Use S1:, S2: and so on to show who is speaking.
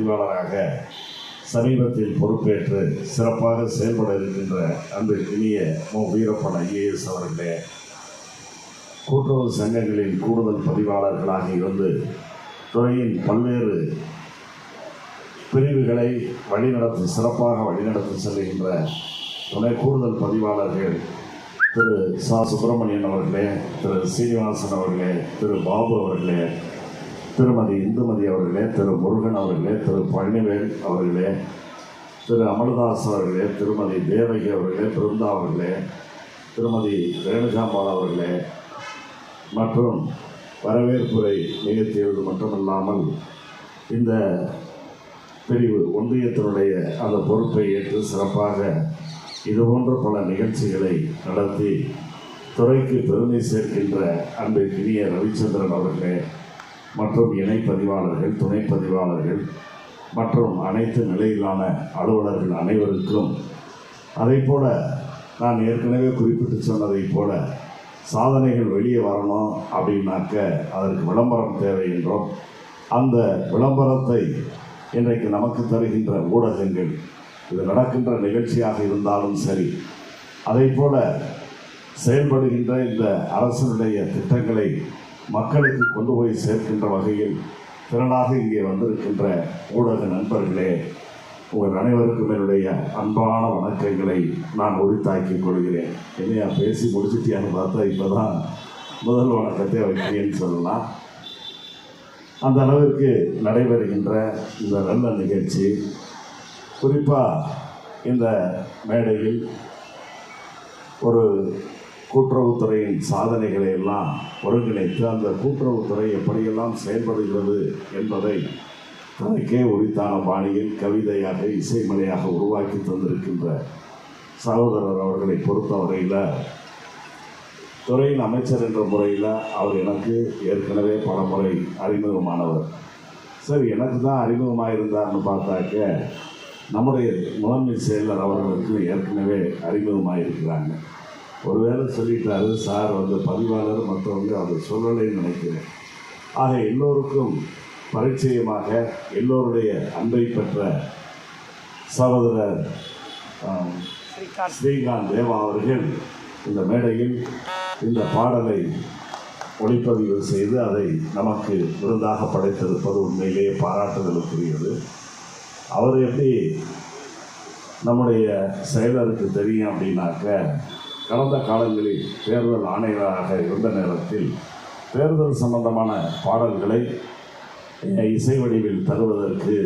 S1: பதிவாளராக சமீபத்தில் பொறுப்பேற்று சிறப்பாக செயல்பட இருக்கின்ற அந்த இனிய மு. வீரப்பன் ஐஏஎஸ் அவர்களே கூட்டுறவு சங்கங்களின் கூடுதல் பதிவாளர்களாக இருந்து துறையின் பல்வேறு பிரிவுகளை வழிநடத்தி சிறப்பாக வழிநடத்தி செல்கின்ற துணை கூடுதல் பதிவாளர்கள் திரு சா. சுப்பிரமணியன் அவர்களே திரு சீனிவாசன் அவர்களே திரு பாபு அவர்களே திருமதி இந்துமதி அவர்களே திரு முருகன் அவர்களே திரு பழனிவேல் அவர்களே திரு அமல்தாஸ் அவர்களே திருமதி தேவகி அவர்களே பிருந்தா அவர்களே திருமதி ரேணுகாம்பாள் அவர்களே மற்றும் வரவேற்புரை நிகழ்த்தியது மட்டுமல்லாமல் இந்த பிரிவு ஒன்றியத்தினுடைய அந்த பொறுப்பை ஏற்று சிறப்பாக இதுபோன்ற பல நிகழ்ச்சிகளை நடத்தி துறைக்கு பெருமை சேர்க்கின்ற அன்பிற்கினிய ரவிச்சந்திரன் அவர்களே மற்றும் இணை பதிவாளர்கள் துணை பதிவாளர்கள் மற்றும் அனைத்து நிலையிலான அலுவலர்கள் அனைவருக்கும் அதைப்போல நான் ஏற்கனவே குறிப்பிட்டு சொன்னதைப் போல சாதனைகள் வெளியே வரணும் அப்படின்னாக்க அதற்கு விளம்பரம் தேவை என்றும் அந்த விளம்பரத்தை இன்றைக்கு நமக்கு தருகின்ற ஊடகங்கள் இது நடக்கின்ற நிகழ்ச்சியாக இருந்தாலும் சரி அதை போல செயல்படுகின்ற இந்த அரசனுடைய திட்டங்களை மக்களுக்கு கொண்டு போய் சேர்க்கின்ற வகையில் திரளாக இங்கே வந்திருக்கின்ற ஊடக நண்பர்களே உங்கள் அனைவருக்கும் என்னுடைய அன்பான வணக்கங்களை நான் உரித்தாக்கிக் கொள்கிறேன். என்னையா பேசி முடிச்சிட்டியான்னு பார்த்தா இப்போ தான் முதல் வணக்கத்தை வைக்கிறேன்னு சொல்லலாம். அந்த அளவிற்கு நடைபெறுகின்ற இந்த நல்ல நிகழ்ச்சி குறிப்பாக இந்த மேடையில் ஒரு கூட்டுறவுத்துறையின் சாதனைகளை எல்லாம் ஒருங்கிணைத்து அந்த கூட்டுறவுத்துறை எப்படியெல்லாம் செயல்படுகிறது என்பதை தனக்கே உரித்தான பாணியில் கவிதையாக இசைமலையாக உருவாக்கி தந்திருக்கின்ற சகோதரர் அவர்களை பொறுத்தவரையில் துறையின் அமைச்சர் என்ற முறையில் அவர் எனக்கு ஏற்கனவே பல முறை அறிமுகமானவர். சரி எனக்கு தான் அறிமுகமாக இருந்தார்னு பார்த்தாக்க நம்முடைய முதன்மை செயலர் அவர்களுக்கு ஏற்கனவே அறிமுகமாக இருக்கிறாங்க ஒருவேளை சொல்லிட்டாரு சார் வந்து பதிவாளர் மற்றவங்க அதை சொல்லலைன்னு நினைக்கிறேன். ஆக எல்லோருக்கும் பரிச்சயமாக எல்லோருடைய அன்பை பெற்ற சகோதரர் ஸ்ரீகாந்த் தேவா அவர்கள் இந்த மேடையில் இந்த பாடலை ஒளிப்பதிவு செய்து அதை நமக்கு விருந்தாக படைத்திருப்பது உண்மையிலேயே பாராட்டுதலுக்குரியது. அவர் எப்படி நம்முடைய செயலருக்கு தெரியும் அப்படின்னாக்க கடந்த காலங்களில் தேர்தல் ஆணையராக இருந்த நேரத்தில் தேர்தல் சம்பந்தமான பாடல்களை இசை வடிவில் தருவதற்கு